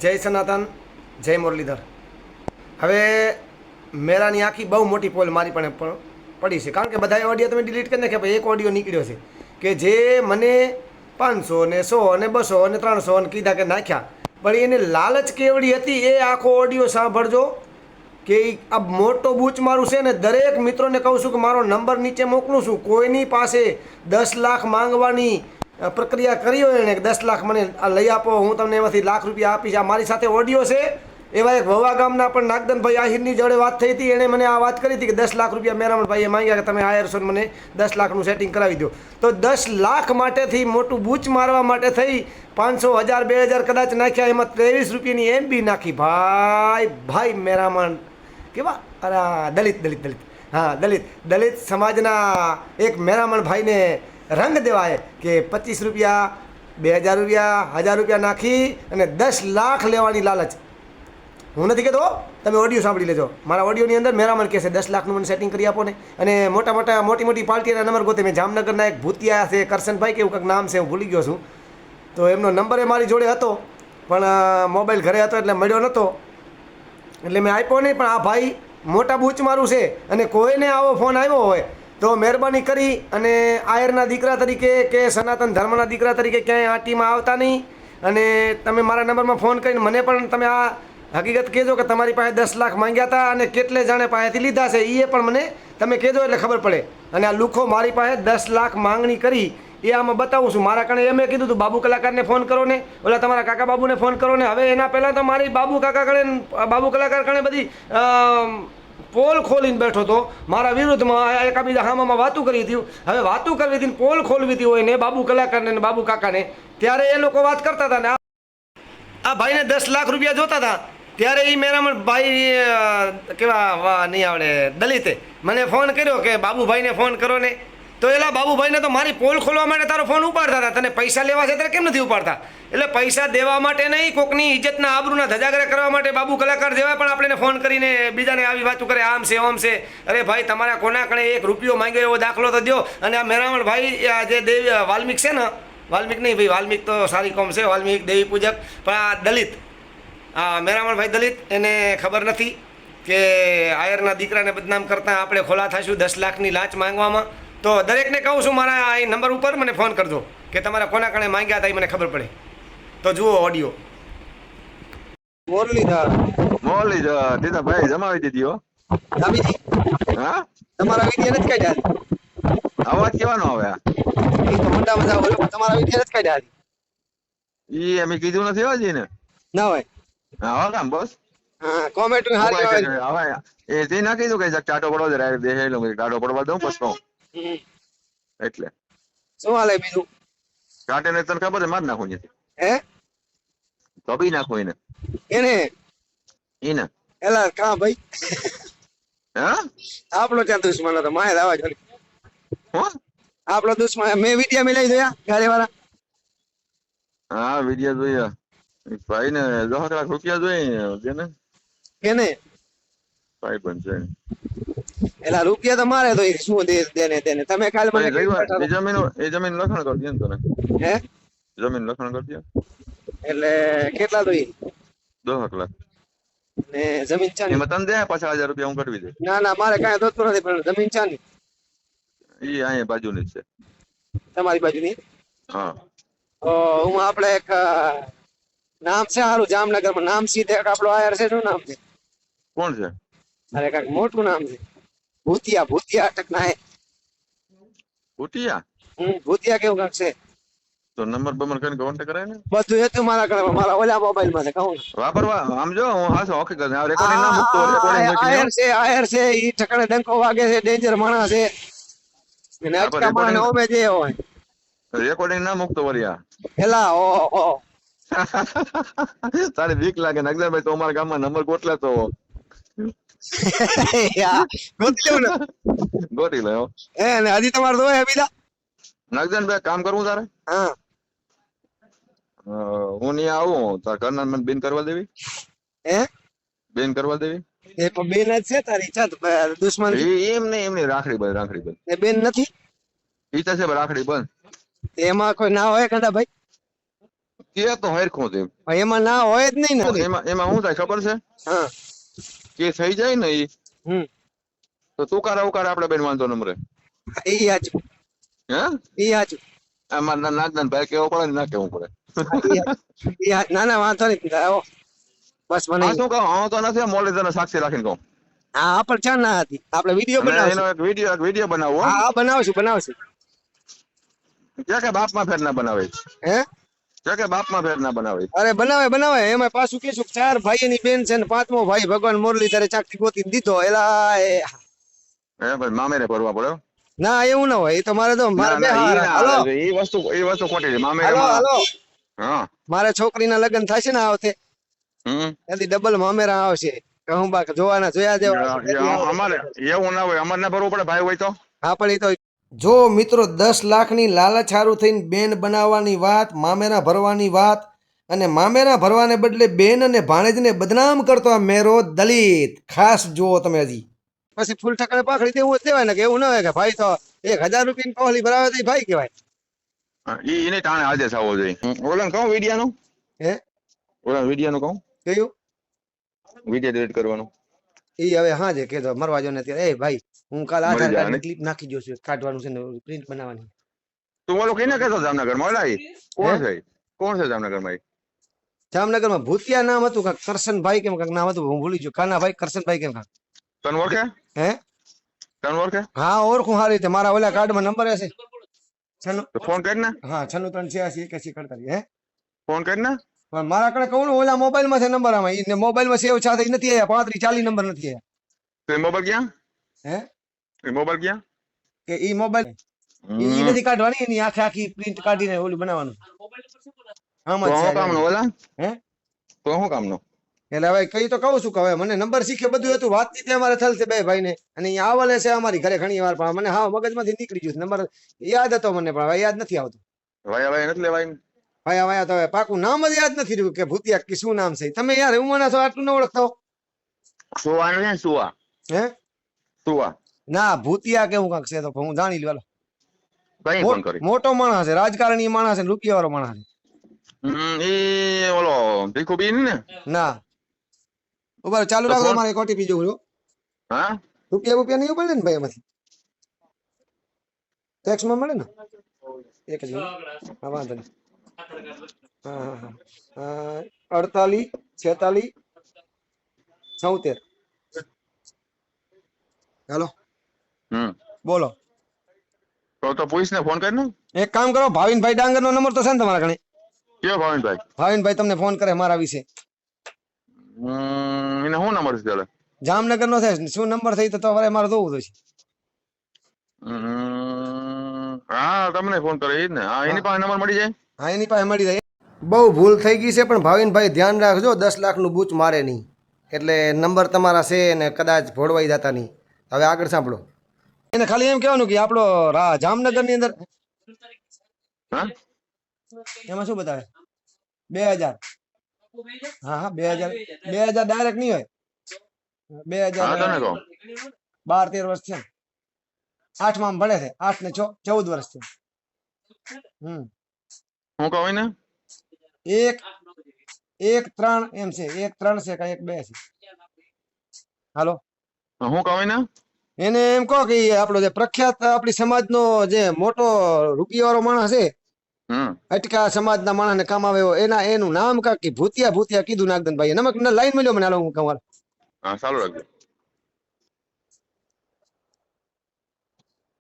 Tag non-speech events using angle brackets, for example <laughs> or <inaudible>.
જય સનાતન, જય મુરલીધર. હવે મેરાની આખી બહુ મોટી પોલ મારી પણ પડી છે. કારણ કે બધા ઓડિયો તમે ડિલીટ કરી નાખ્યા ભાઈ એક ઓડિયો નીકળ્યો છે. કે જે મને પાંચસો ને સો અને બસો અને ત્રણસો અને કીધા કે નાખ્યા. પણ એને લાલચ કેવડી હતી એ આખો ઓડિયો સાંભળજો. કે આ મોટો બૂચ મારું છે ને, દરેક મિત્રોને કહું છું કે મારો નંબર નીચે મોકલું છું. કોઈની પાસે દસ લાખ માંગવાની પ્રક્રિયા કરી હોય ને દસ લાખ મને લઈ આપો, હું તમને એમાંથી લાખ રૂપિયા આપીશ. આ મારી સાથે ઓડિયો છે. એવા એક વવા ગામના પણ નાગદનભાઈ આહિરની જોડે વાત થઈ હતી. એણે મને આ વાત કરી હતી કે દસ લાખ રૂપિયા મેરામણભાઈએ માંગ્યા કે તમે આયરસોન મને દસ લાખનું સેટિંગ કરાવી દો. તો દસ લાખ માટેથી મોટું બૂચ મારવા માટે થઈ પાંચસો હજાર, બે હજાર કદાચ નાખ્યા, એમાં ત્રેવીસ રૂપિયાની એમ બી નાખી. ભાઈ ભાઈ મેરામણ. કેવા? અરે દલિત દલિત દલિત. હા, દલિત. દલિત સમાજના એક મેરામણ ભાઈને રંગ દેવાય કે પચીસ રૂપિયા, બે હજાર રૂપિયા હજાર રૂપિયા નાખી અને દસ લાખ લેવાની લાલચ. હું નથી કહેતો તમે ઓડિયો સાંભળી લેજો. મારા ઓડિયોની અંદર મેરામણ કહેશે દસ લાખનું મને સેટિંગ કરી આપો ને. અને મોટા મોટા, મોટી મોટી પાર્ટીના નંબર ગોતે. મેં જામનગરના એક ભૂતિયા છે, કરશનભાઈ કે એવું કંઈક નામ છે, હું ભૂલી ગયો છું. તો એમનો નંબર એ મારી જોડે હતો, પણ મોબાઈલ ઘરે હતો એટલે મળ્યો નહોતો એટલે મેં આપ્યો નહીં, પણ આ ભાઈ મોટા બૂચ મારું છે અને કોઈને આવો ફોન આવ્યો હોય તો મહેરબાની કરી અને આયરના દીકરા તરીકે કે સનાતન ધર્મના દીકરા તરીકે ક્યાંય આ ટીમમાં આવતા નહીં. અને તમે મારા નંબરમાં ફોન કરીને મને પણ તમે આ હકીકત કહેજો કે તમારી પાસે દસ લાખ માંગ્યા હતા અને કેટલે જાણે પાસેથી લીધા છે એ પણ મને તમે કહેજો એટલે ખબર પડે. અને આ લુખો મારી પાસે દસ લાખ માંગણી કરી, એ આમાં બતાવું છું. મારા કણે એમ કીધું હતું, બાબુ કલાકારને ફોન કરો ને. ઓલા, તમારા કાકા બાબુને ફોન કરો ને. હવે એના પહેલાં તો મારી બાબુ કાકા કણે બાબુ કલાકાર કણે બધી પોલ ખોલીને બેઠો હતો. મારા વિરુદ્ધમાં એકાબીજા હામામાં વાતું કરી હતી. હવે વાતું કરવી હતી પોલ ખોલવી હતી હોય ને બાબુ કલાકારને ને બાબુ કાકાને. ત્યારે એ લોકો વાત કરતા હતા ને આ ભાઈને દસ લાખ રૂપિયા જોતા હતા. ત્યારે એ મેરામણ ભાઈ કેવા નહીં આવડે, દલિતે. મને ફોન કર્યો કે, બાબુભાઈને ફોન કરો ને. તો એલા બાબુભાઈને તો મારી પોલ ખોલવા માટે તારો ફોન ઉપાડતા હતા. તને પૈસા લેવા છે ત્યારે કેમ નથી ઉપાડતા? એટલે પૈસા દેવા માટે નહીં, કોકની ઇજ્જતના આબરૂના ધજાગરા કરવા માટે બાબુ કલાકાર જેવા પણ આપણે ફોન કરીને બીજાને આવી વાતો કરે, આમ છે આમ છે. અરે ભાઈ, તમારા કોના કણે એક રૂપિયો માંગ્યો એવો દાખલો તો દો અને આ મેરામણ ભાઈ આ જે દેવી વાલ્મિક છે ને, વાલ્મિક નહીં ભાઈ, વાલ્મિક તો સારી કોમ છે, વાલ્મિક, દેવી પૂજક. પણ આ દલિત, આ મેરામણભાઈ દલિત, એને ખબર નથી કે આયરના દીકરાને બદનામ કરતાં આપણે ખોલા થઈશું દસ લાખની લાંચ માંગવામાં. તો દરેકને કહું છું મારા આ નંબર ઉપર મને ફોન કરજો કે તમારા કોના કણે માંગ્યા હતા એ મને ખબર પડે. તો જુઓ ઓડિયો મુરલીધર મોરલી દીધા ભાઈ જમાવી દીધી હો. હા? તમારા વિડિયો નથી કાઢ્યા અવાજ કેવાનો આવે આ? એ તો મોટા મજા બોલો તમારા વિડિયો નથી કાઢ્યા ઈ અમે કીધું નથી હો જીને ના. હોય. હા કામ બસ. હા કોમેન્ટ હારી આવે હવે એ તે ના કીધું કે ચાટો ટાટો પડવા જરા બેહેલો કે ટાટો પડવા દઉં પછી. એટલે. શું હાલે બીજું? કાંટે ને તને ખબર છે માર નાખું નથી હે? કપી નાખું એને. એને? એને. એલા કા ભાઈ? હા? આપણો ત્યાં દુશ્મન હતો માય લાવા જોડી હું? આપણો દુશ્મન મેં વિડિયા મિલાઈ જોયા ઘરે વાળા હા વિડિયા જોયા. ભાઈ ને દસ લાખ રૂપિયા જોઈએ જેને. એને? ભાઈ પણ એલા રૂપિયા તો મારે તો શું દે દેને તેને. તમે કાલ મને એ જમીન એ જમીન લખણ કરી દે તને. હે? જમીન લખણ કરી દે એટલે કેટલા દોઈ દો લાખ. ને જમીન ચાની. એમાં તને દે પાછા હજાર રૂપિયા હું કટવી દે ના ના મારે કાંઈ દોતું નથી પણ જમીન ચાની. ઈ અહીંયા બાજુની છે. તમારી બાજુની? હા. તો હું આપણે એક નામ છે સારું જામનગરમાં. નામ સીધે આપણો આયર છે શું નામ છે? કોણ છે? અરે કાંઈક મોટું નામ છે. ભૂતિયા ભૂતિયા અટકના હે. ભૂતિયા? હમ ભૂતિયા કેવું કાંઈક છે? તો નંબર બમર કરીને કોન્ટેક્ટ કરાય ને. બધું હતું મારા ઘરે મારા ઓલા મોબાઈલમાં છે કહું વાપરવા આમ જો હું હાસો કરે આ રેકોર્ડિંગ ના મૂકતો રેકોર્ડિંગ આયર છે આયર છે ઈ ઠકાણે ડંકો વાગે છે ડેન્જર માણસ છે. અને અટકા માણસ ઓમે જે હોય. રેકોર્ડિંગ ના મૂકતો વરિયા હેલા ઓ ઓ. <laughs> તારે બીક લાગે નગદાભાઈ તો અમારા ગામમાં નંબર ગોતલે તો. <laughs> ને. હો. હે ને હજી તમારે તો હે બીજા? નગદન ભાઈ કામ કરવું તારે? હા. હું નહીં આવું તાર ઘરના મને બેન કરવા દેવી? હે? બેન કરવા દેવી? એ પણ બેન જ છે તારી છત દુશ્મન એમ નહીં રાખડી બંધ રાખડી બંધ. એ બેન નથી? ઈ તો છે રાખડી બંધ. એમાં કોઈ ના હોય કદા ભાઈ? કે તો હેરખું છે. એમાં ના હોય જ નહીં ને. એમાં એમાં શું થાય ખબર છે? હા. કે થઈ જાય ને ઈ તો તુકારા ઉકારા આપડે બેન વાંધો નંબરે એ હાચું હે? એ હાચું આમાં ના ભાઈ કેવો પડે ના કેવું પડે. ના ના વાંધો નહીં આવો. બસ મને શું કહું હું તો નથી મોડે તને સાક્ષી રાખીને કહું. હા આપણ પણ ચા ના હતી? આપણે વીડિયો બનાવશું. એનો એક વીડિયો એક વીડિયો બનાવવો હા બનાવશું બનાવશું. ક્યાં કે બાપમાં ફેર ના બનાવે. હે? કે બાપમાં ના બનાવે. અરે બનાવે બનાવે. એમાં પાછું કહેશું કે ચાર ભાઈની બેન છે ને પાંચમો ભાઈ ભગવાન મુરલીધરે ચાકથી ગોતીને દીધો. એલા એ ભાઈ મામેરે ભરવા પડે ના એવું ના હોય. એ તો મારે તો બે હાલો. આવે. વસ્તુ એ વસ્તુ ખોટી છે. મામેરે હાલો હાલો. હા. મારે છોકરીના લગ્ન થશે ને આવતે હમ? ત્યાંથી ડબલ મામેરા આવશે. કહું બા જોવાના જોયા જેવા અમારે એવું ના હોય. અમારે ના ભરવું પડે. ભાઈ હોય તો? હા પણ એ તો જો મિત્રો દસ લાખની લાલચારું થઈને બેન બનાવવાની વાત મામેરા ભરવાની વાત અને મામેરા ભરવાને બદલે બેન અને ભાણેજને બદનામ કરતો આ મેરો દલિત. ખાસ જુઓ તમે હજી. પછી ફૂલ ઠકડે પાખડી દેવું જ દેવાય ને કે એવું ના હોય કે ભાઈ તો એક હજાર રૂપિયાની કોહલી ભરાવે તો ભાઈ કહેવાય. ઈ એને ટાણે આદેશ આવવો જોઈએ. ઓલા કહું વિડિયાનું? હે? ઓલા વિડિયાનું કહું? કયું? વિડિયો ડિલીટ કરવાનું. ઈ હવે હા જે કહેતો મરવા જો ને ત્યારે એ ભાઈ હું કાલ મરી આધાર જવાની. કાર્ડ ક્લિપ નાખી દઉં છું. કાઢવાનું છે ને પ્રિન્ટ બનાવવાની. તું ઓલો કઈને કહેતો જામનગરમાં ઓલા ઈ? કોણ છે? ઈ? કોણ છે જામનગરમાં જામનગરમાં ભૂતિયા નામ હતું કાંઈક કરશનભાઈ કેમ કાંઈક નામ હતું હું ભૂલી ગયો. કાનાભાઈ કરશનભાઈ કેમ કાંઈક તને ઓળખે? હે? તને ઓળખે? હા ઓળખું સારી રીતે. મારા ઓલા કાર્ડમાં નંબર હશે. છન્નું તો ફોન કરી ને. હા છન્નું ત્રણ છ્યાસી એક્યાસી કડતાલીસ હે? ફોન કરી ને. પણ મારા કડે કહું ને ઓલા મોબાઈલમાં છે નંબર આમાં. ઈ મોબાઈલમાં સેવ છે નથી આયા પાંત્રીસ ચાલીસ નંબર નથી આયા. તો એ મોબાઈલ ક્યાં? હે? એ મોબાઈલ ક્યાં? કે ઈ મોબાઈલ ઈ નથી કાઢવાની એની આખે આખી પ્રિન્ટ કાઢીને ઓલું બનાવવાનું. આમાં છે કામનું ઓલા? હે? તો શું નો એટલે હવે કઈ તો કહું છું કે હવે મને નંબર શીખે બધું હતું. વાતચીત અમારે થલ છે બે ભાઈ ને અને અહીંયા આવલે છે અમારી ઘરે ઘણી વાર પણ મને હા મગજમાંથી નીકળી ગયું નંબર યાદ હતો મને પણ હવે યાદ નથી આવતું. ભાઈ હવે નથી લેવાય ભાઈ હવે તો પાકું નામ જ યાદ નથી રહ્યું કે ભૂતિયા કે શું નામ છે તમે યાર હું મને આટલું ન ઓળખતો? સુવા ને સુવા. હે? સુવા. ના ભૂતિયા કેવું કાંક છે તો હું જાણી કરી? મોટો માણસ છે રાજકારણી માણસ છે રૂપિયા વાળો માણસ છે. એ ઓલો ભીખુ બીન ને? ના. ઊભા ચાલુ રાખો મારે કોટી જોઉં છું. હા? રૂપિયા રૂપિયા નહીં પડે ને ભાઈ એમાંથી ટેક્સમાં મળે ને? એક જ હા વાંધો નહીં. અડતાલીસ છેતાલીસ છોતેર. હેલો. બોલો. તો તો પૂછ ને ફોન કરી ને એક કામ કરો ભાવિનભાઈ ડાંગર નો નંબર તો છે ને તમારા કણે કયો ભાવિનભાઈ? ભાવિનભાઈ તમને ફોન કરે મારા વિશે. એને શું નંબર છે ચાલે જામનગર નો છે શું નંબર થઈ તો તમારે મારે જોવું હમ, હા તમને ફોન કરે એ જ ને. હા એની પાસે નંબર મળી જાય? હા એની પાસે મળી જાય. બહુ ભૂલ થઈ ગઈ છે પણ ભાવિનભાઈ ધ્યાન રાખજો દસ લાખનું બૂચ મારે નહીં. એટલે નંબર તમારા છે ને કદાચ ભોળવાઈ જતા નહીં હવે આગળ સાંભળો. એને ખાલી એમ કહેવાનું કે આપણો જામનગરની અંદર હા? એમાં શું બતાવે? બે હજાર. હા હા બે હજાર. બે હજાર ડાયરેક્ટ નહીં હોય. બે હજાર બાર તેર વર્ષ છે આઠમાં ભણે છે. આઠ ને છ ચૌદ વર્ષ છે હમ. હું કહું ને એક એક ત્રણ એમ છે. એક ત્રણ છે કઈ એક બે છે. હાલો. હું કહું ને એને એમ કહો કે આપણો જે પ્રખ્યાત આપણી સમાજનો જે મોટો રૂપિયાવાળો માણસ છે અટકા સમાજના માણસને કામ આવે એના એનું નામ કાકી ભૂતિયા ભૂતિયા કીધું નાગદન ભાઈ નમક લાઈન મળ્યો મને હાલો હું કહું. હા ચાલુ રાખજો.